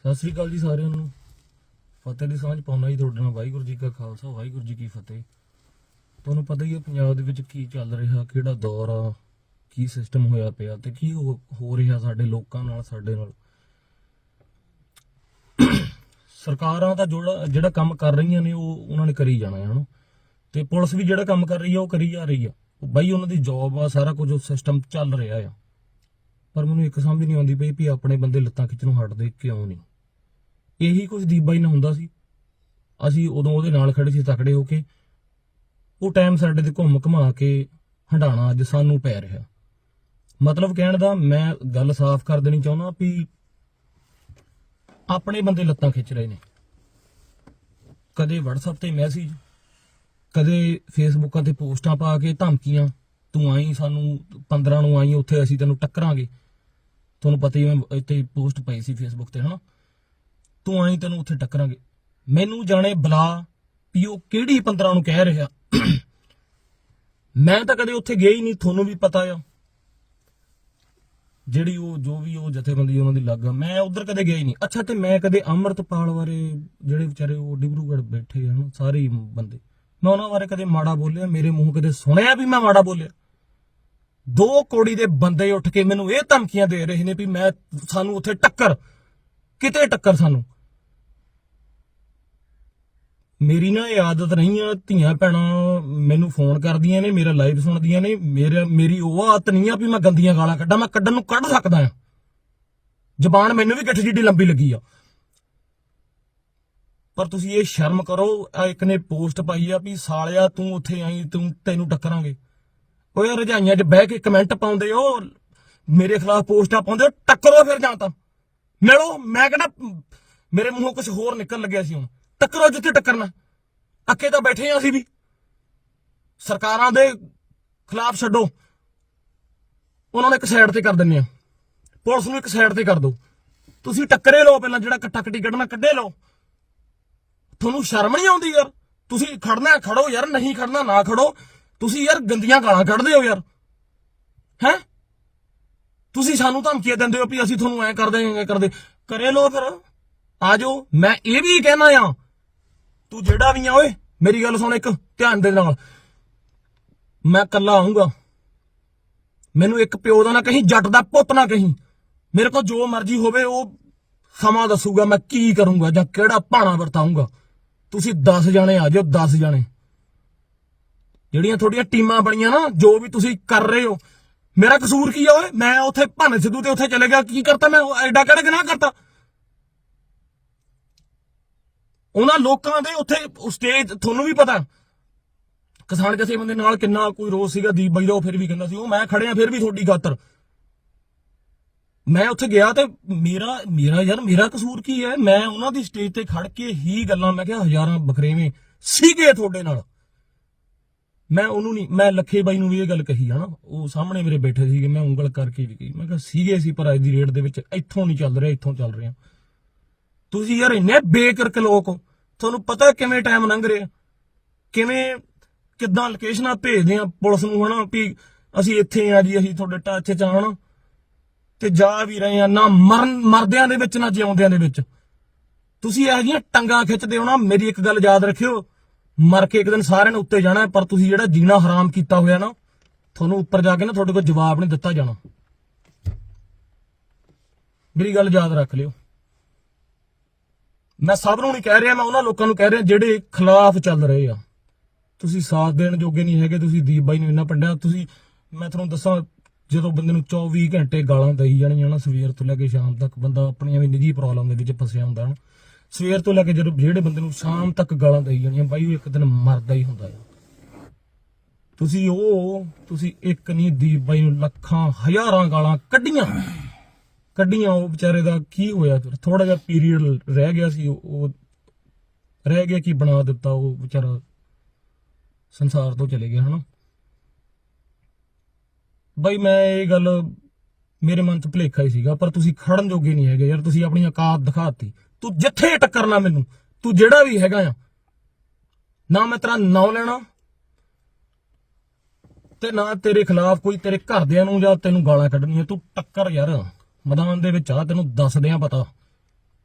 ਸਤਿ ਸ੍ਰੀ ਅਕਾਲ ਜੀ ਸਾਰਿਆਂ ਨੂੰ। ਫਤਿਹ ਦੀ ਸਾਂਝ ਪਾਉਣਾ ਜੀ ਤੁਹਾਡੇ ਨਾਲ। ਵਾਹਿਗੁਰੂ ਜੀ ਕਾ ਖਾਲਸਾ, ਵਾਹਿਗੁਰੂ ਜੀ ਕੀ ਫਤਿਹ। ਤੁਹਾਨੂੰ ਪਤਾ ਹੀ ਹੈ ਪੰਜਾਬ ਦੇ ਵਿੱਚ ਕੀ ਚੱਲ ਰਿਹਾ, ਕਿਹੜਾ ਦੌਰ ਆ, ਕੀ ਸਿਸਟਮ ਹੋਇਆ ਪਿਆ ਤੇ ਕੀ ਹੋ ਰਿਹਾ ਸਾਡੇ ਲੋਕਾਂ ਨਾਲ, ਸਾਡੇ ਨਾਲ। ਸਰਕਾਰਾਂ ਤਾਂ ਜਿਹੜਾ ਜਿਹੜਾ ਕੰਮ ਕਰ ਰਹੀਆਂ ਨੇ, ਉਹ ਉਹਨਾਂ ਨੇ ਕਰੀ ਜਾਣਾ ਹੈ, ਹਨਾ। ਤੇ ਪੁਲਿਸ ਵੀ ਜਿਹੜਾ ਕੰਮ ਕਰ ਰਹੀ ਆ, ਉਹ ਕਰੀ ਜਾ ਰਹੀ ਆ। ਬਾਈ, ਉਹਨਾਂ ਦੀ ਜੌਬ ਆ, ਸਾਰਾ ਕੁਝ ਉਹ ਸਿਸਟਮ ਚੱਲ ਰਿਹਾ ਆ। ਪਰ ਮੈਨੂੰ ਇੱਕ ਸਮਝ ਨਹੀਂ ਆਉਂਦੀ ਪਈ ਵੀ ਆਪਣੇ ਬੰਦੇ ਲੱਤਾਂ ਖਿੱਚਣੋਂ ਹਟਦੇ ਕਿਉਂ ਨਹੀਂ। ਇਹੀ ਕੁਝ ਦੀਪ ਬਾਈ ਨਾਲ ਹੁੰਦਾ ਸੀ। ਅਸੀਂ ਉਦੋਂ ਉਹਦੇ ਨਾਲ ਖੜੇ ਸੀ, ਤਕੜੇ ਹੋ ਕੇ। ਉਹ ਟਾਈਮ ਸਾਡੇ ਤੇ ਘੁੰਮ ਘੁਮਾ ਕੇ ਹੰਡਾਣਾ ਅੱਜ ਸਾਨੂੰ ਪੈ ਰਿਹਾ। ਮਤਲਬ ਕਹਿਣ ਦਾ ਮੈਂ ਗੱਲ ਸਾਫ਼ ਕਰ ਦੇਣੀ ਚਾਹੁੰਦਾ ਵੀ ਆਪਣੇ ਬੰਦੇ ਲੱਤਾਂ ਖਿੱਚ ਰਹੇ ਨੇ। ਕਦੇ WhatsApp ਤੇ ਮੈਸੇਜ ਕਦੇ ਫੇਸਬੁੱਕਾਂ ਤੇ ਪੋਸਟਾਂ ਪਾ ਕੇ ਧਮਕੀਆਂ, ਤੂੰ ਆਈ, ਸਾਨੂੰ 15 ਨੂੰ ਆਈ, ਉੱਥੇ ਅਸੀਂ ਤੈਨੂੰ ਟੱਕਰਾਂਗੇ। ਤੁਹਾਨੂੰ ਪਤਾ ਹੀ ਮੈਂ ਇੱਥੇ ਪੋਸਟ ਪਈ ਸੀ ਫੇਸਬੁੱਕ ਤੇ, ਹਨਾ? ਤੂੰ ਆਈ ਤੈਨੂੰ ਉੱਥੇ ਟੱਕਰਾਂਗੇ। ਮੈਨੂੰ ਜਾਣੇ ਬੁਲਾ ਵੀ ਉਹ ਕਿਹੜੀ 15 ਨੂੰ ਕਹਿ ਰਿਹਾ। ਮੈਂ ਤਾਂ ਕਦੇ ਉੱਥੇ ਗਿਆ ਹੀ ਨਹੀਂ, ਤੁਹਾਨੂੰ ਵੀ ਪਤਾ ਆ। ਜਿਹੜੀ ਉਹ, ਜੋ ਵੀ ਉਹ ਜਥੇਬੰਦੀ ਉਹਨਾਂ ਦੀ ਲੱਗ ਆ, ਮੈਂ ਉਧਰ ਕਦੇ ਗਿਆ ਹੀ ਨਹੀਂ। ਅੱਛਾ, ਤੇ ਮੈਂ ਕਦੇ ਅੰਮ੍ਰਿਤਪਾਲ ਬਾਰੇ ਜਿਹੜੇ ਵਿਚਾਰੇ ਉਹ ਡਿਬਰੂਗੜ੍ਹ ਬੈਠੇ ਆ ਹਨਾ ਸਾਰੇ ਬੰਦੇ, ਮੈਂ ਉਹਨਾਂ ਬਾਰੇ ਕਦੇ ਮਾੜਾ ਬੋਲਿਆ? ਮੇਰੇ ਮੂੰਹ ਕਦੇ ਸੁਣਿਆ ਵੀ ਮੈਂ ਮਾੜਾ ਬੋਲਿਆ? ਦੋ ਕੋੜੀ ਦੇ ਬੰਦੇ ਉੱਠ ਕੇ ਮੈਨੂੰ ਇਹ ਧਮਕੀਆਂ ਦੇ ਰਹੇ ਨੇ ਵੀ ਮੈਂ ਸਾਨੂੰ ਉੱਥੇ ਟੱਕਰ, ਕਿਤੇ ਟੱਕਰ ਸਾਨੂੰ। ਮੇਰੀ ਨਾ ਇਹ ਆਦਤ ਨਹੀਂ ਆ, ਧੀਆਂ ਭੈਣਾਂ ਮੈਨੂੰ ਫੋਨ ਕਰਦੀਆਂ ਨੇ, ਮੇਰਾ ਲਾਈਵ ਸੁਣਦੀਆਂ ਨੇ, ਮੇਰਾ, ਮੇਰੀ ਉਹ ਆਦਤ ਨਹੀਂ ਆ ਵੀ ਮੈਂ ਗੰਦੀਆਂ ਗਾਲਾਂ ਕੱਢਾਂ, ਮੈਂ ਕੱਢਣ ਨੂੰ ਕੱਢ ਸਕਦਾ ਆ। ਜ਼ਬਾਨ ਮੈਨੂੰ ਵੀ ਗੱਠ ਜਿੱਡੀ ਲੰਬੀ ਲੱਗੀ ਆ। ਪਰ ਤੁਸੀਂ ਇਹ ਸ਼ਰਮ ਕਰੋ, ਆ ਇੱਕ ਨੇ ਪੋਸਟ ਪਾਈ ਆ ਵੀ ਸਾਲਿਆ, ਤੂੰ ਉੱਥੇ ਆਈ, ਤੂੰ ਤੈਨੂੰ ਟੱਕਰਾਂਗੇ। ਓਏ ਰਜਾਈਆਂ 'ਚ ਬਹਿ ਕੇ ਕਮੈਂਟ ਪਾਉਂਦੇ ਹੋ, ਮੇਰੇ ਖਿਲਾਫ ਪੋਸਟਾਂ ਪਾਉਂਦੇ ਹੋ, ਟੱਕਰੋ ਫਿਰ ਜਾਂ ਤਾਂ। ਮਿਲੋ, ਮੈਂ ਕਹਿੰਦਾ, ਮੇਰੇ ਮੂੰਹੋਂ ਕੁਝ ਹੋਰ ਨਿਕਲ ਲੱਗਿਆ ਸੀ ਹੁਣ। ਟੱਕਰੋ ਜਿੱਥੇ ਟੱਕਰਨਾ। ਅੱਕੇ ਤਾਂ ਬੈਠੇ ਆ ਅਸੀਂ ਵੀ। ਸਰਕਾਰਾਂ ਦੇ ਖਿਲਾਫ ਛੱਡੋ। ਉਹਨਾਂ ਨੂੰ ਇੱਕ ਸਾਈਡ ਤੇ ਕਰ ਦਿੰਨੇ ਆ। ਪੁਲਿਸ ਨੂੰ ਇੱਕ ਸਾਈਡ ਤੇ ਕਰ ਦਿਓ ਤੁਸੀਂ ਟੱਕਰੇ ਲਓ ਪਹਿਲਾਂ, ਜਿਹੜਾ ਕੱਟਾ ਕੱਟੀ ਕੱਢਣਾ, ਕੱਢੇ ਲਓ। ਤੁਹਾਨੂੰ ਸ਼ਰਮ ਨਹੀਂ ਆਉਂਦੀ ਯਾਰ? ਤੁਸੀਂ ਖੜਨਾ, ਖੜੋ ਯਾਰ, ਨਹੀਂ ਖੜਨਾ, ਨਾ ਖੜੋ। ਤੁਸੀਂ ਯਾਰ ਗੰਦੀਆਂ ਗਾਲਾਂ ਕੱਢਦੇ ਹੋ ਯਾਰ। ਹੈ? ਤੁਸੀਂ ਸਾਨੂੰ ਧਮਕੀਆਂ ਦਿੰਦੇ ਹੋ ਵੀ ਅਸੀਂ ਤੁਹਾਨੂੰ ਐ ਕਰਦੇ ਐ ਕਰਦੇ। ਕਰੇ ਲੋ ਫਿਰ। ਆ ਜਾਓ। ਮੈਂ ਇਹ ਵੀ ਕਹਿਣਾ ਆ ਤੂੰ ਜਿਹੜਾ ਵੀ ਆ, ਓਏ, ਮੇਰੀ ਗੱਲ ਸੁਣ ਇੱਕ, ਧਿਆਨ ਦੇ ਨਾਲ। ਮੈਂ ਇਕੱਲਾ ਆਉਂਗਾ ਮੈਨੂੰ ਇੱਕ ਪਿਓ ਦਾ ਨਾ ਕਹੀਂ, ਜੱਟ ਦਾ ਪੁੱਤ ਨਾ ਕਹੀਂ। ਮੇਰੇ ਕੋਲ ਜੋ ਮਰਜ਼ੀ ਹੋਵੇ, ਉਹ ਸਮਾਂ ਦੱਸੂਗਾ ਮੈਂ ਕੀ ਕਰੂੰਗਾ ਜਾਂ ਕਿਹੜਾ ਭਾਣਾ ਵਰਤਾਉਂਗਾ ਤੁਸੀਂ 10 ਜਾਣੇ ਆ ਜਾਓ 10 ਜਾਣੇ। ਜਿਹੜੀਆਂ ਤੁਹਾਡੀਆਂ ਟੀਮਾਂ ਬਣੀਆਂ ਨਾ, ਜੋ ਵੀ ਤੁਸੀਂ ਕਰ ਰਹੇ ਹੋ। ਮੇਰਾ ਕਸੂਰ ਕੀ ਆ, ਓਏ? ਮੈਂ ਉੱਥੇ ਭੰਨ ਸਿੱਧੂ ਤੇ ਉੱਥੇ ਚਲੇ ਗਿਆ। ਕੀ ਕਰਤਾ ਮੈਂ? ਉਹ ਐਡਾ ਕਿਹੜਾ ਗੁਨਾਹ ਕਰਤਾ? ਉਹਨਾਂ ਲੋਕਾਂ ਦੇ ਉੱਥੇ ਸਟੇਜ ਤੁਹਾਨੂੰ ਵੀ ਪਤਾ। ਕਿਸਾਨ ਕਿਸੇ ਬੰਦੇ ਨਾਲ ਕਿੰਨਾ ਕੋਈ ਰੋਸ ਸੀਗਾ, ਦੀਪ ਬਾਈ ਦਾ ਉਹ ਫਿਰ ਵੀ ਕਹਿੰਦਾ ਸੀ, ਉਹ ਮੈਂ ਖੜਿਆ, ਫਿਰ ਵੀ ਤੁਹਾਡੀ ਖਾਤਰ। ਮੈਂ ਉੱਥੇ ਗਿਆ ਤੇ ਮੇਰਾ ਮੇਰਾ ਯਾਰ, ਮੇਰਾ ਕਸੂਰ ਕੀ ਹੈ? ਮੈਂ ਉਹਨਾਂ ਦੀ ਸਟੇਜ ਤੇ ਖੜ ਕੇ ਹੀ ਗੱਲਾਂ, ਮੈਂ ਕਿਹਾ ਹਜ਼ਾਰਾਂ ਬਕਰੇਵੇਂ ਸੀਗੇ ਤੁਹਾਡੇ ਨਾਲ। ਮੈਂ ਉਹਨੂੰ ਨਹੀਂ, ਮੈਂ ਲੱਖੇ ਬਾਈ ਨੂੰ ਵੀ ਇਹ ਗੱਲ ਕਹੀ ਆ ਨਾ ਉਹ ਸਾਹਮਣੇ ਮੇਰੇ ਬੈਠੇ ਸੀਗੇ, ਮੈਂ ਉਂਗਲ ਕਰਕੇ ਵੀ ਕਹੀ। ਮੈਂ ਕਿਹਾ ਸੀਗੇ ਸੀ, ਪਰ ਅੱਜ ਦੀ ਰੇਟ ਦੇ ਵਿੱਚ ਇੱਥੋਂ ਨਹੀਂ ਚੱਲ ਰਿਹਾ, ਇੱਥੋਂ ਚੱਲ ਰਿਹਾ ਤੁਸੀਂ ਯਾਰ ਇੰਨੇ ਬੇਕਰਕ ਲੋਕ ਹੋ। ਤੁਹਾਨੂੰ ਪਤਾ ਕਿਵੇਂ ਟਾਈਮ ਲੰਘ ਰਿਹਾ। ਕਿਵੇਂ, ਕਿੱਦਾਂ ਲੋਕੇਸ਼ਨਾਂ ਭੇਜਦੇ ਆ ਪੁਲਿਸ ਨੂੰ, ਹਨਾ, ਵੀ ਅਸੀਂ ਇੱਥੇ ਆ ਜੀ, ਅਸੀਂ ਤੁਹਾਡੇ ਟੱਚ ਚ ਆ ਤੇ ਜਾ ਵੀ ਰਹੇ ਆ, ਨਾ ਮਰਨ, ਮਰਦਿਆਂ ਦੇ ਵਿੱਚ, ਨਾ ਜਿਉਂਦਿਆਂ ਦੇ ਵਿੱਚ। ਤੁਸੀਂ ਇਹੋ ਜਿਹੀਆਂ ਟੰਗਾਂ ਖਿੱਚਦੇ ਹੋ ਨਾ, ਮੇਰੀ ਇੱਕ ਗੱਲ ਯਾਦ ਰੱਖਿਓ। ਮਰ ਕੇ ਇੱਕ ਦਿਨ ਸਾਰਿਆਂ ਨੇ ਉੱਤੇ ਜਾਣਾ, ਪਰ ਤੁਸੀਂ ਜਿਹੜਾ ਜੀਣਾ ਹਰਾਮ ਕੀਤਾ ਹੋਇਆ ਨਾ, ਤੁਹਾਨੂੰ ਉੱਪਰ ਜਾ ਕੇ ਨਾ ਤੁਹਾਡੇ ਕੋਲ ਜਵਾਬ ਨਹੀਂ ਦਿੱਤਾ ਜਾਣਾ। ਮੇਰੀ ਗੱਲ ਯਾਦ ਰੱਖ ਲਿਓ। ਮੈਂ ਸਭ ਨੂੰ ਨਹੀਂ ਕਹਿ ਰਿਹਾ, ਮੈਂ ਉਹਨਾਂ ਲੋਕਾਂ ਨੂੰ ਕਹਿ ਰਿਹਾ ਜਿਹੜੇ ਖਿਲਾਫ ਚੱਲ ਰਹੇ ਆ। ਤੁਸੀਂ ਸਾਥ ਦੇਣ ਜੋਗੇ ਨਹੀਂ ਹੈਗੇ, ਤੁਸੀਂ ਦੀਪ ਬਾਈ ਨੂੰ ਇੰਨਾ ਪੰਡਿਆ, ਤੁਸੀਂ ਮੈਂ ਤੁਹਾਨੂੰ ਦੱਸਾਂ, ਜਦੋਂ ਬੰਦੇ ਨੂੰ 24 ਘੰਟੇ ਗਾਲਾਂ ਦਈ ਜਾਣੀਆਂ ਨਾ, ਸਵੇਰ ਤੋਂ ਲੈ ਕੇ ਸ਼ਾਮ ਤੱਕ ਬੰਦਾ ਆਪਣੀਆਂ ਵੀ ਨਿੱਜੀ ਪ੍ਰੋਬਲਮ ਦੇ ਵਿੱਚ ਫਸਿਆ ਹੁੰਦਾ ਨਾ। ਸਵੇਰ ਤੋਂ ਲੈ ਕੇ ਜਦੋਂ ਜਿਹੜੇ ਬੰਦੇ ਨੂੰ ਸ਼ਾਮ ਤੱਕ ਗਾਲਾਂ ਦਈ ਜਾਣੀਆਂ, ਬਾਈ ਉਹ ਇੱਕ ਦਿਨ ਮਰਦਾ ਹੀ ਹੁੰਦਾ ਆ। ਤੁਸੀਂ ਉਹ ਤੁਸੀਂ ਇੱਕ ਨਹੀਂ, ਦੀਪ ਬਾਈ ਨੂੰ ਲੱਖਾਂ, ਹਜ਼ਾਰਾਂ ਗਾਲਾਂ ਕੱਢੀਆਂ। ਕੱਢੀਆਂ, ਉਹ ਵਿਚਾਰੇ ਦਾ ਕੀ ਹੋਇਆ? ਫਿਰ ਥੋੜਾ ਜਿਹਾ ਪੀਰੀਅਡ ਰਹਿ ਗਿਆ ਸੀ, ਉਹ ਰਹਿ ਗਿਆ ਕਿ ਬਣਾ ਦਿੱਤਾ, ਉਹ ਵਿਚਾਰਾ ਸੰਸਾਰ ਤੋਂ ਚਲੇ ਗਿਆ, ਹਨਾ? ਬਈ ਮੈਂ ਇਹ ਗੱਲ ਮੇਰੇ ਮਨ 'ਚ ਭੁਲੇਖਾ ਹੀ ਸੀਗਾ, ਪਰ ਤੁਸੀਂ ਖੜਨ ਜੋਗੇ ਨਹੀਂ ਹੈਗੇ ਯਾਰ, ਤੁਸੀਂ ਆਪਣੀ ਔਕਾਤ ਦਿਖਾਤੀ। ਤੂੰ ਜਿੱਥੇ ਟੱਕਰਨਾ ਮੈਨੂੰ, ਤੂੰ ਜਿਹੜਾ ਵੀ ਹੈਗਾ ਆ, ਨਾ ਮੈਂ ਤੇਰਾ ਨਾਂ ਲੈਣਾ ਤੇ ਨਾ ਤੇਰੇ ਖਿਲਾਫ ਕੋਈ ਤੇਰੇ ਘਰਦਿਆਂ ਨੂੰ ਜਾਂ ਤੈਨੂੰ ਗਾਲਾਂ ਕੱਢਣੀਆਂ, ਤੂੰ ਟੱਕਰ ਯਾਰ। ਮੈਦਾਨ ਦੇ ਵਿੱਚ ਆ, ਤੈਨੂੰ ਦੱਸਦੇ ਆ ਪਤਾ।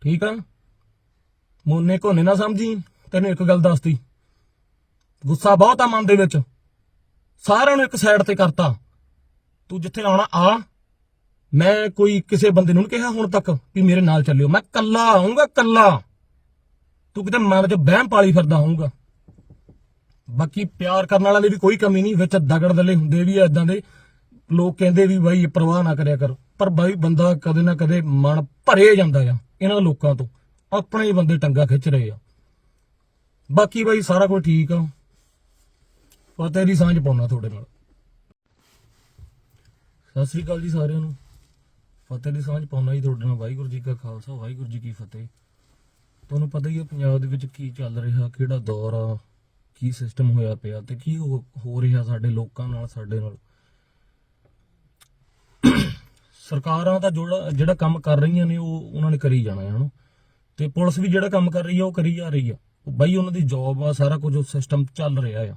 ਠੀਕ ਆ? ਮੋਨੇ ਕੋਨੇ ਨਾ ਸਮਝੀ, ਤੈਨੂੰ ਇੱਕ ਗੱਲ ਦੱਸਦੀ ਗੁੱਸਾ ਬਹੁਤ ਆ ਮਨ ਦੇ ਵਿੱਚ। ਸਾਰਿਆਂ ਨੂੰ ਇੱਕ ਸਾਈਡ ਤੇ ਕਰਤਾ। ਤੂੰ ਜਿੱਥੇ ਆਉਣਾ, ਆ। ਮੈਂ ਕੋਈ ਕਿਸੇ ਬੰਦੇ ਨੂੰ ਨੀ ਕਿਹਾ ਹੁਣ ਤੱਕ ਵੀ ਮੇਰੇ ਨਾਲ ਚੱਲਿਓ। ਮੈਂ ਕੱਲਾ ਆਉਂਗਾ ਕੱਲਾ ਤੂੰ ਕਿਤੇ ਮਨ 'ਚ ਬਹਿਮ ਪਾਲੀ ਫਿਰਦਾ ਹੋਊਗਾ। ਬਾਕੀ ਪਿਆਰ ਕਰਨ ਵਾਲਿਆਂ ਦੀ ਵੀ ਕੋਈ ਕਮੀ ਨਹੀਂ। ਵਿੱਚ ਦਗੜ ਦਲੇ ਹੁੰਦੇ ਵੀ ਆ ਇਦਾਂ ਦੇ। ਲੋਕ ਕਹਿੰਦੇ ਵੀ ਬਾਈ, ਪਰਵਾਹ ਨਾ ਕਰਿਆ ਕਰੋ। ਪਰ ਬਾਈ ਬੰਦਾ ਕਦੇ ਨਾ ਕਦੇ ਮਨ ਭਰੇ ਜਾਂਦਾ ਆ, ਇਹਨਾਂ ਲੋਕਾਂ ਤੋਂ। ਆਪਣੇ ਹੀ ਬੰਦੇ ਟੰਗਾ ਖਿੱਚ ਰਹੇ ਆ। ਬਾਕੀ ਬਾਈ ਸਾਰਾ ਕੁਝ ਠੀਕ ਆ। ਫਤਿਹ ਦੀ ਸਾਂਝ ਪਾਉਣਾ ਤੁਹਾਡੇ ਨਾਲ। ਸਤਿ ਸ੍ਰੀ ਅਕਾਲ ਜੀ ਸਾਰਿਆਂ ਨੂੰ। ਫਤਿਹ ਦੀ ਸਾਂਝ ਪਾਉਣਾ ਜੀ ਤੁਹਾਡੇ ਨਾਲ। ਵਾਹਿਗੁਰੂ ਜੀ ਕਾ ਖਾਲਸਾ, ਵਾਹਿਗੁਰੂ ਜੀ ਕੀ ਫਤਿਹ। ਤੁਹਾਨੂੰ ਪਤਾ ਹੀ ਹੈ ਪੰਜਾਬ ਦੇ ਵਿੱਚ ਕੀ ਚੱਲ ਰਿਹਾ, ਕਿਹੜਾ ਦੌਰ ਆ, ਕੀ ਸਿਸਟਮ ਹੋਇਆ ਪਿਆ ਤੇ ਕੀ ਹੋ ਹੋ ਰਿਹਾ ਸਾਡੇ ਲੋਕਾਂ ਨਾਲ, ਸਾਡੇ ਨਾਲ। ਸਰਕਾਰਾਂ ਤਾਂ ਜਿਹੜਾ ਜਿਹੜਾ ਕੰਮ ਕਰ ਰਹੀਆਂ ਨੇ, ਉਹ ਉਹਨਾਂ ਨੇ ਕਰੀ ਜਾਣਾ ਹੈ ਹਨਾ। ਤੇ ਪੁਲਿਸ ਵੀ ਜਿਹੜਾ ਕੰਮ ਕਰ ਰਹੀ ਆ ਉਹ ਕਰੀ ਜਾ ਰਹੀ ਆ। ਬਾਈ ਉਹਨਾਂ ਦੀ ਜੌਬ ਆ, ਸਾਰਾ ਕੁਝ ਉਹ ਸਿਸਟਮ ਚੱਲ ਰਿਹਾ ਆ।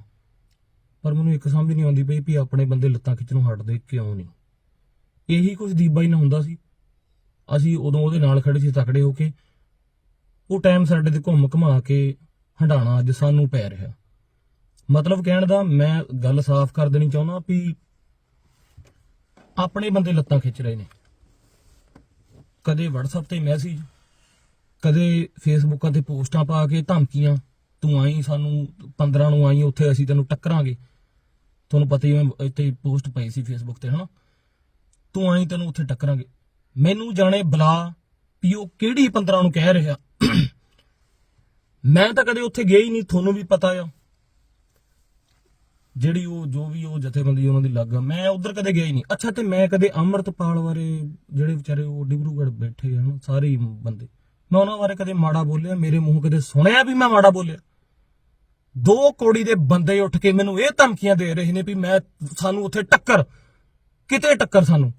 ਪਰ ਮੈਨੂੰ ਇੱਕ ਸਮਝ ਨਹੀਂ ਆਉਂਦੀ ਪਈ ਵੀ ਆਪਣੇ ਬੰਦੇ ਲੱਤਾਂ ਖਿੱਚਣੋਂ ਹਟਦੇ ਕਿਉਂ ਨਹੀਂ। ਇਹੀ ਕੁਝ ਦੀਪ ਬਾਈ ਨਾਲ ਹੁੰਦਾ ਸੀ। ਅਸੀਂ ਉਦੋਂ ਉਹਦੇ ਨਾਲ ਖੜੇ ਸੀ, ਤਕੜੇ ਹੋ ਕੇ। ਉਹ ਟਾਈਮ ਸਾਡੇ ਤੇ ਘੁੰਮ ਘਮਾ ਕੇ ਹੰਡਾਣਾ ਅੱਜ ਸਾਨੂੰ ਪੈ ਰਿਹਾ। ਮਤਲਬ ਕਹਿਣ ਦਾ ਮੈਂ ਗੱਲ ਸਾਫ਼ ਕਰ ਦੇਣੀ ਚਾਹੁੰਦਾ ਵੀ ਆਪਣੇ ਬੰਦੇ ਲੱਤਾਂ ਖਿੱਚ ਰਹੇ ਨੇ। ਕਦੇ WhatsApp ਤੇ ਮੈਸੇਜ ਕਦੇ ਫੇਸਬੁੱਕਾਂ ਤੇ ਪੋਸਟਾਂ ਪਾ ਕੇ ਧਮਕੀਆਂ, ਤੂੰ ਆਈ ਸਾਨੂੰ 15 ਨੂੰ ਆਈ, ਉੱਥੇ ਅਸੀਂ ਤੈਨੂੰ ਟੱਕਰਾਂਗੇ। ਤੁਹਾਨੂੰ ਪਤਾ ਹੀ ਮੈਂ ਇੱਥੇ ਪੋਸਟ ਪਈ ਸੀ ਫੇਸਬੁੱਕ ਤੇ, ਹਨਾ? ਤੂੰ ਆਈ, ਤੈਨੂੰ ਉੱਥੇ ਟੱਕਰਾਂਗੇ। ਮੈਨੂੰ ਜਾਣੇ ਬੁਲਾ ਵੀ ਉਹ ਕਿਹੜੀ 15 ਨੂੰ ਕਹਿ ਰਿਹਾ। ਮੈਂ ਤਾਂ ਕਦੇ ਉੱਥੇ ਗਿਆ ਹੀ ਨਹੀਂ, ਤੁਹਾਨੂੰ ਵੀ ਪਤਾ ਆ। ਜਿਹੜੀ ਉਹ, ਜੋ ਵੀ ਉਹ ਜਥੇਬੰਦੀ, ਉਹਨਾਂ ਦੀ ਲੱਗ ਆ ਮੈਂ ਉਧਰ ਕਦੇ ਗਿਆ ਹੀ ਨਹੀਂ। ਅੱਛਾ, ਤੇ ਮੈਂ ਕਦੇ ਅੰਮ੍ਰਿਤਪਾਲ ਬਾਰੇ ਜਿਹੜੇ ਵਿਚਾਰੇ ਉਹ ਡਿਬਰੂਗੜ ਬੈਠੇ ਆ, ਹਨਾ, ਸਾਰੇ ਬੰਦੇ। ਮੈਂ ਉਹਨਾਂ ਬਾਰੇ ਕਦੇ ਮਾੜਾ ਬੋਲਿਆ, ਮੇਰੇ ਮੂੰਹ ਕਦੇ ਸੁਣਿਆ ਵੀ ਮੈਂ ਮਾੜਾ ਬੋਲਿਆ? ਦੋ ਕੋੜੀ ਦੇ ਬੰਦੇ ਉੱਠ ਕੇ ਮੈਨੂੰ ਇਹ ਧਮਕੀਆਂ ਦੇ ਰਹੇ ਨੇ ਵੀ ਮੈਂ ਸਾਨੂੰ ਉੱਥੇ ਟੱਕਰ, ਕਿਤੇ ਟੱਕਰ ਸਾਨੂੰ।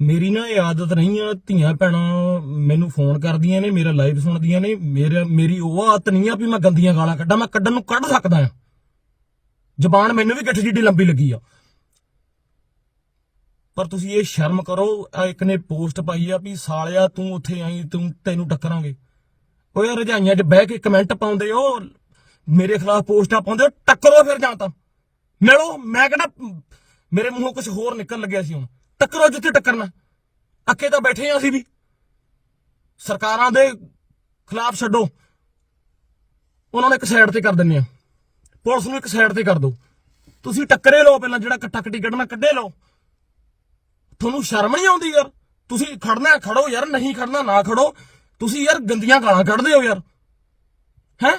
ਮੇਰੀ ਨਾ ਇਹ ਆਦਤ ਨਹੀਂ ਆ, ਧੀਆਂ ਭੈਣਾਂ ਮੈਨੂੰ ਫੋਨ ਕਰਦੀਆਂ ਨੇ, ਮੇਰਾ ਲਾਈਵ ਸੁਣਦੀਆਂ ਨੇ, ਮੇਰਾ, ਮੇਰੀ ਉਹ ਆਦਤ ਨਹੀਂ ਆ ਵੀ ਮੈਂ ਗੰਦੀਆਂ ਗਾਲਾਂ ਕੱਢਾਂ, ਮੈਂ ਕੱਢਣ ਨੂੰ ਕੱਢ ਸਕਦਾ ਆ। ਜ਼ਬਾਨ ਮੈਨੂੰ ਵੀ ਗੱਠ ਜਿੱਡੀ ਲੰਬੀ ਲੱਗੀ ਆ। ਪਰ ਤੁਸੀਂ ਇਹ ਸ਼ਰਮ ਕਰੋ ਇੱਕ ਨੇ ਪੋਸਟ ਪਾਈ ਆ ਵੀ ਸਾਲਿਆ, ਤੂੰ ਉੱਥੇ ਆਈ, ਤੂੰ ਤੈਨੂੰ ਟੱਕਰਾਂਗੇ। ਓਏ ਰਜਾਈਆਂ 'ਚ ਬਹਿ ਕੇ ਕਮੈਂਟ ਪਾਉਂਦੇ ਹੋ, ਮੇਰੇ ਖਿਲਾਫ ਪੋਸਟਾਂ ਪਾਉਂਦੇ ਹੋ, ਟੱਕਰੋ ਫਿਰ ਜਾਂ ਤਾਂ। ਮਿਲੋ, ਮੈਂ ਕਹਿੰਦਾ, ਮੇਰੇ ਮੂੰਹੋਂ ਕੁਝ ਹੋਰ ਨਿਕਲਣ ਲੱਗਿਆ ਸੀ ਹੁਣ। ਟੱਕਰੋ ਜਿੱਥੇ ਟੱਕਰਨਾ। ਅੱਕੇ ਤਾਂ ਬੈਠੇ ਆ ਅਸੀਂ ਵੀ। ਸਰਕਾਰਾਂ ਦੇ ਖਿਲਾਫ ਛੱਡੋ। ਉਹਨਾਂ ਨੂੰ ਇੱਕ ਸਾਈਡ ਤੇ ਕਰ ਦਿੰਨੇ ਆ। ਪੁਲਿਸ ਨੂੰ ਇੱਕ ਸਾਈਡ ਤੇ ਕਰ ਦਿਓ। ਤੁਸੀਂ ਟੱਕਰੇ ਲਓ ਪਹਿਲਾਂ, ਜਿਹੜਾ ਕੱਟਾ ਕੱਟੀ ਕੱਢਣਾ, ਕੱਢੇ ਲਓ। ਤੁਹਾਨੂੰ ਸ਼ਰਮ ਨਹੀਂ ਆਉਂਦੀ ਯਾਰ? ਤੁਸੀਂ ਖੜਨਾ, ਖੜੋ ਯਾਰ, ਨਹੀਂ ਖੜਨਾ, ਨਾ ਖੜੋ। ਤੁਸੀਂ ਯਾਰ ਗੰਦੀਆਂ ਗਾਲਾਂ ਕੱਢਦੇ ਹੋ ਯਾਰ। ਹੈ?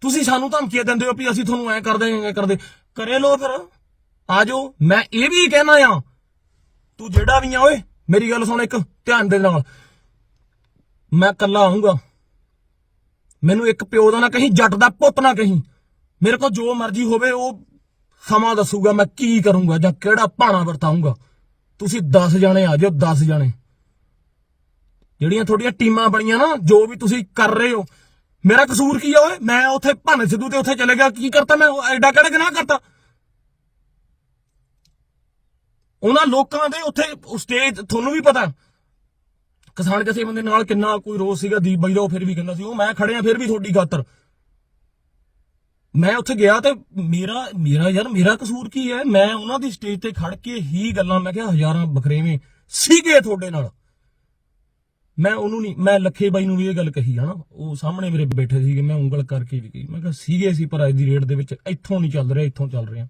ਤੁਸੀਂ ਸਾਨੂੰ ਧਮਕੀਆਂ ਦਿੰਦੇ ਹੋ ਵੀ ਅਸੀਂ ਤੁਹਾਨੂੰ ਐ ਕਰਦੇ ਐ ਕਰਦੇ। ਕਰੇ ਲੋ ਫਿਰ। ਆ ਜਾਓ। ਮੈਂ ਇਹ ਵੀ ਕਹਿਣਾ ਆ ਤੂੰ ਜਿਹੜਾ ਵੀ ਆ, ਓਏ, ਮੇਰੀ ਗੱਲ ਸੁਣ ਇੱਕ, ਧਿਆਨ ਦੇ ਨਾਲ। ਮੈਂ ਇਕੱਲਾ ਆਉਂਗਾ ਮੈਨੂੰ ਇੱਕ ਪਿਓ ਦਾ ਨਾ ਕਹੀਂ, ਜੱਟ ਦਾ ਪੁੱਤ ਨਾ ਕਹੀਂ। ਮੇਰੇ ਕੋਲ ਜੋ ਮਰਜ਼ੀ ਹੋਵੇ, ਉਹ ਸਮਾਂ ਦੱਸੂਗਾ ਮੈਂ ਕੀ ਕਰੂੰਗਾ ਜਾਂ ਕਿਹੜਾ ਭਾਣਾ ਵਰਤਾਉਂਗਾ ਤੁਸੀਂ 10 ਜਾਣੇ ਆ ਜਾਓ 10 ਜਾਣੇ। ਜਿਹੜੀਆਂ ਤੁਹਾਡੀਆਂ ਟੀਮਾਂ ਬਣੀਆਂ ਨਾ, ਜੋ ਵੀ ਤੁਸੀਂ ਕਰ ਰਹੇ ਹੋ। ਮੇਰਾ ਕਸੂਰ ਕੀ ਆ, ਓਏ? ਮੈਂ ਉੱਥੇ ਭੰਨ ਸਿੱਧੂ ਤੇ ਉੱਥੇ ਚਲੇ ਗਿਆ। ਕੀ ਕਰਤਾ ਮੈਂ? ਉਹ ਐਡਾ ਕਿਹੜਾ ਗੁਨਾਹ ਕਰਤਾ? ਉਹਨਾਂ ਲੋਕਾਂ ਦੇ ਉੱਥੇ ਸਟੇਜ ਤੁਹਾਨੂੰ ਵੀ ਪਤਾ। ਕਿਸਾਨ ਕਿਸੇ ਬੰਦੇ ਨਾਲ ਕਿੰਨਾ ਕੋਈ ਰੋਸ ਸੀਗਾ, ਦੀਪ ਬਾਈ ਦਾ, ਉਹ ਫਿਰ ਵੀ ਕਹਿੰਦਾ ਸੀ, ਉਹ ਮੈਂ ਖੜਿਆ, ਫਿਰ ਵੀ ਤੁਹਾਡੀ ਖਾਤਰ। ਮੈਂ ਉੱਥੇ ਗਿਆ ਤੇ ਮੇਰਾ ਮੇਰਾ ਯਾਰ, ਮੇਰਾ ਕਸੂਰ ਕੀ ਹੈ? ਮੈਂ ਉਹਨਾਂ ਦੀ ਸਟੇਜ ਤੇ ਖੜ ਕੇ ਹੀ ਗੱਲਾਂ, ਮੈਂ ਕਿਹਾ, ਹਜ਼ਾਰਾਂ ਬਕਰੇਵੇਂ ਸੀਗੇ ਤੁਹਾਡੇ ਨਾਲ। ਮੈਂ ਉਹਨੂੰ ਨਹੀਂ, ਮੈਂ ਲੱਖੇ ਬਾਈ ਨੂੰ ਵੀ ਇਹ ਗੱਲ ਕਹੀ, ਹਨਾ? ਉਹ ਸਾਹਮਣੇ ਮੇਰੇ ਬੈਠੇ ਸੀਗੇ, ਮੈਂ ਉਂਗਲ ਕਰਕੇ ਵੀ ਕਹੀ, ਮੈਂ ਕਿਹਾ, ਸੀਗੇ ਸੀ, ਪਰ ਅੱਜ ਦੀ ਰੇਟ ਦੇ ਵਿੱਚ ਇੱਥੋਂ ਨਹੀਂ ਚੱਲ ਰਿਹਾ, ਇੱਥੋਂ ਚੱਲ ਰਿਹਾ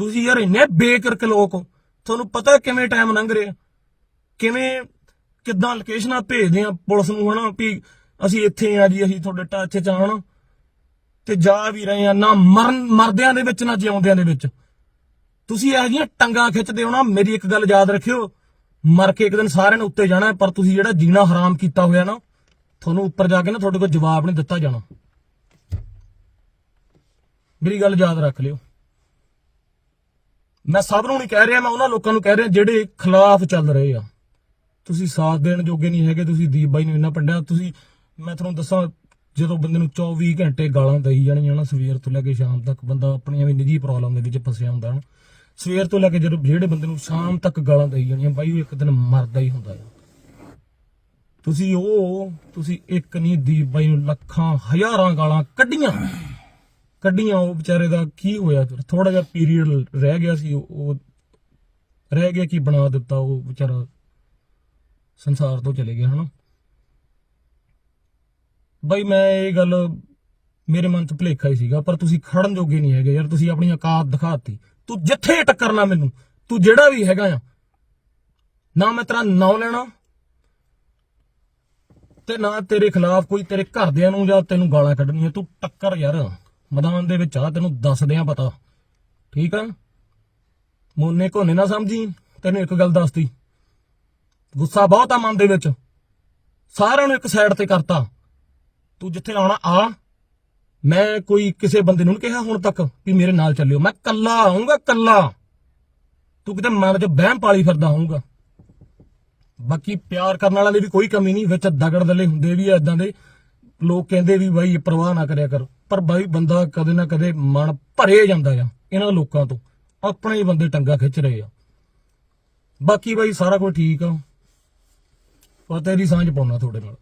ਤੁਸੀਂ ਯਾਰ ਇੰਨੇ ਬੇਕਰਕ ਲੋਕ ਹੋ। ਤੁਹਾਨੂੰ ਪਤਾ ਕਿਵੇਂ ਟਾਈਮ ਲੰਘ ਰਿਹਾ। ਕਿਵੇਂ, ਕਿੱਦਾਂ ਲੋਕੇਸ਼ਨਾਂ ਭੇਜਦੇ ਆ ਪੁਲਿਸ ਨੂੰ ਹਨਾ ਵੀ ਅਸੀਂ ਇੱਥੇ ਆ ਜੀ, ਅਸੀਂ ਤੁਹਾਡੇ ਟੱਚ 'ਚ ਆਣ ਤੇ ਜਾ ਵੀ ਰਹੇ ਆ ਨਾ ਮਰਨ, ਮਰਦਿਆਂ ਦੇ ਵਿੱਚ, ਨਾ ਜਿਉਂਦਿਆਂ ਦੇ ਵਿੱਚ। ਤੁਸੀਂ ਇਹੋ ਜਿਹੀਆਂ ਟੰਗਾਂ ਖਿੱਚਦੇ ਹੋ ਨਾ, ਮੇਰੀ ਇੱਕ ਗੱਲ ਯਾਦ ਰੱਖਿਓ। ਮਰ ਕੇ ਇੱਕ ਦਿਨ ਸਾਰਿਆਂ ਨੇ ਉੱਤੇ ਜਾਣਾ, ਪਰ ਤੁਸੀਂ ਜਿਹੜਾ ਜੀਣਾ ਹਰਾਮ ਕੀਤਾ ਹੋਇਆ ਨਾ, ਤੁਹਾਨੂੰ ਉੱਪਰ ਜਾ ਕੇ ਨਾ ਤੁਹਾਡੇ ਕੋਲ ਜਵਾਬ ਨਹੀਂ ਦਿੱਤਾ ਜਾਣਾ। ਮੇਰੀ ਗੱਲ ਯਾਦ ਰੱਖ ਲਿਓ। ਮੈਂ ਸਭ ਨੂੰ ਨਹੀਂ ਕਹਿ ਰਿਹਾ, ਮੈਂ ਉਹਨਾਂ ਲੋਕਾਂ ਨੂੰ ਕਹਿ ਰਿਹਾ ਜਿਹੜੇ ਖਿਲਾਫ ਚੱਲ ਰਹੇ ਆ। ਤੁਸੀਂ ਸਾਥ ਦੇਣ ਜੋਗੇ ਨਹੀਂ ਹੈਗੇ, ਤੁਸੀਂ ਦੀਪ ਬਾਈ ਨੂੰ ਇੰਨਾ ਪੰਡਿਆ, ਤੁਸੀਂ, ਮੈਂ ਤੁਹਾਨੂੰ ਦੱਸਾਂ, ਜਦੋਂ ਬੰਦੇ ਨੂੰ 24 ਘੰਟੇ ਗਾਲਾਂ ਦਈ ਜਾਣੀਆਂ ਨਾ, ਸਵੇਰ ਤੋਂ ਲੈ ਕੇ ਸ਼ਾਮ ਤੱਕ ਬੰਦਾ ਆਪਣੀਆਂ ਵੀ ਨਿੱਜੀ ਪ੍ਰੋਬਲਮ ਦੇ ਵਿੱਚ ਫਸਿਆ ਹੁੰਦਾ ਨਾ। ਸਵੇਰ ਤੋਂ ਲੈ ਕੇ ਜਦੋਂ ਜਿਹੜੇ ਬੰਦੇ ਨੂੰ ਸ਼ਾਮ ਤੱਕ ਗਾਲਾਂ ਦਈ ਜਾਣੀਆਂ, ਬਾਈ ਉਹ ਇੱਕ ਦਿਨ ਮਰਦਾ ਹੀ ਹੁੰਦਾ ਆ। ਤੁਸੀਂ ਉਹ, ਤੁਸੀਂ ਇੱਕ ਨਹੀਂ, ਦੀਪ ਬਾਈ ਨੂੰ ਲੱਖਾਂ, ਹਜ਼ਾਰਾਂ ਗਾਲਾਂ ਕੱਢੀਆਂ। ਕੱਢੀਆਂ, ਉਹ ਵਿਚਾਰੇ ਦਾ ਕੀ ਹੋਇਆ? ਥੋੜਾ ਜਿਹਾ ਪੀਰੀਅਡ ਰਹਿ ਗਿਆ ਸੀ ਉਹ ਰਹਿ ਗਿਆ ਕਿ ਬਣਾ ਦਿੱਤਾ, ਉਹ ਵਿਚਾਰਾ ਸੰਸਾਰ ਤੋਂ ਚਲੇ ਗਿਆ, ਹਨਾ? ਬਾਈ ਮੈਂ ਇਹ ਗੱਲ ਮੇਰੇ ਮਨ ਚ ਭੁਲੇਖਾ ਹੀ ਸੀਗਾ, ਪਰ ਤੁਸੀਂ ਖੜਨ ਜੋਗੇ ਨਹੀਂ ਹੈਗੇ ਯਾਰ, ਤੁਸੀਂ ਆਪਣੀ ਔਕਾਤ ਦਿਖਾਤੀ। ਤੂੰ ਜਿੱਥੇ ਟੱਕਰਨਾ ਮੈਨੂੰ, ਤੂੰ ਜਿਹੜਾ ਵੀ ਹੈਗਾ ਆ, ਨਾ ਮੈਂ ਤੇਰਾ ਨਾਂ ਲੈਣਾ ਤੇ ਨਾ ਤੇਰੇ ਖਿਲਾਫ ਕੋਈ ਤੇਰੇ ਘਰਦਿਆਂ ਨੂੰ ਜਾਂ ਤੈਨੂੰ ਗਾਲਾਂ ਕੱਢਣੀਆਂ, ਤੂੰ ਟੱਕਰ ਯਾਰ। ਮੈਦਾਨ ਦੇ ਵਿੱਚ ਆ, ਤੈਨੂੰ ਦੱਸਦੇ ਆ ਪਤਾ। ਠੀਕ ਆ? ਮੋਨੇ ਕੋਨੇ ਨਾ ਸਮਝੀ? ਤੈਨੂੰ ਇੱਕ ਗੱਲ ਦੱਸਦੀ ਗੁੱਸਾ ਬਹੁਤ ਆ ਮਨ ਦੇ ਵਿੱਚ। ਸਾਰਿਆਂ ਨੂੰ ਇੱਕ ਸਾਈਡ ਤੇ ਕਰਤਾ। ਤੂੰ ਜਿੱਥੇ ਆਉਣਾ, ਆ। ਮੈਂ ਕੋਈ ਕਿਸੇ ਬੰਦੇ ਨੂੰ ਨਹੀਂ ਕਿਹਾ ਹੁਣ ਤੱਕ ਵੀ ਮੇਰੇ ਨਾਲ ਚੱਲਿਓ। ਮੈਂ ਕੱਲਾ ਆਉਂਗਾ ਕੱਲਾ ਤੂੰ ਕਿਤੇ ਮਨ 'ਚ ਵਹਿਮ ਪਾਲੀ ਫਿਰਦਾ ਹੋਊਗਾ। ਬਾਕੀ ਪਿਆਰ ਕਰਨ ਵਾਲਿਆਂ ਦੀ ਵੀ ਕੋਈ ਕਮੀ ਨਹੀਂ। ਵਿੱਚ ਦਗੜ ਦਲੇ ਹੁੰਦੇ ਵੀ ਆ ਇਦਾਂ ਦੇ। ਲੋਕ ਕਹਿੰਦੇ ਵੀ ਬਾਈ ਪਰਵਾਹ ਨਾ ਕਰਿਆ ਕਰੋ। ਪਰ ਬਾਈ ਬੰਦਾ ਕਦੇ ਨਾ ਕਦੇ ਮਨ ਭਰੇ ਜਾਂਦਾ ਆ, ਇਹਨਾਂ ਲੋਕਾਂ ਤੋਂ। ਆਪਣੇ ਹੀ ਬੰਦੇ ਟੰਗਾ ਖਿੱਚ ਰਹੇ ਆ। ਬਾਕੀ ਬਾਈ ਸਾਰਾ ਕੁਝ ਠੀਕ ਆ। ਪਤਾ ਦੀ ਸਾਂਝ ਪਾਉਣਾ ਤੁਹਾਡੇ ਨਾਲ।